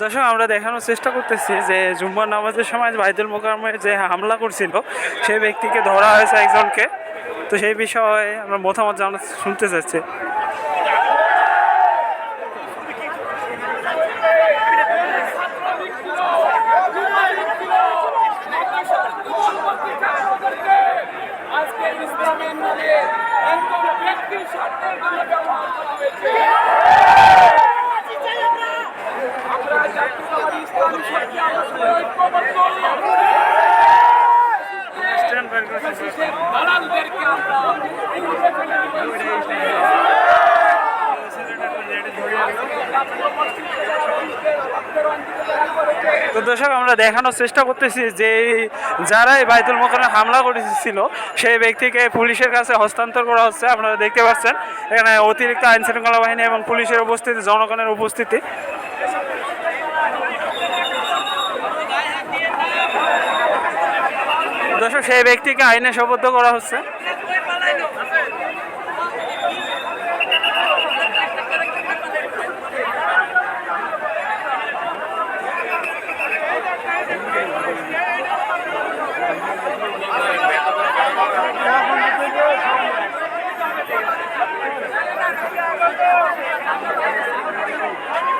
দর্শক, আমরা দেখানোর চেষ্টা করতেছি যে জুম্মার নামাজের সময় বাইদুল মোকামে যে হামলা করছিল, সেই ব্যক্তিকে ধরা হয়েছে একজনকে। তো সেই বিষয়ে আমরা মতামত জানা শুনতে চাচ্ছি। আজকে ইসলামের নামে একজন ব্যক্তির স্বার্থের আমরা তো দর্শক, আমরা দেখানোর চেষ্টা করতেছি যে যারা এই বাইতুল মোকামে হামলা করেছিল, সেই ব্যক্তিকে পুলিশের কাছে হস্তান্তর করা হচ্ছে। আপনারা দেখতে পাচ্ছেন, এখানে অতিরিক্ত আইন শৃঙ্খলা বাহিনী এবং পুলিশের উপস্থিতি, জনগণের উপস্থিতি। দর্শক সেই ব্যক্তিকে আইনে শপথ করা হচ্ছে।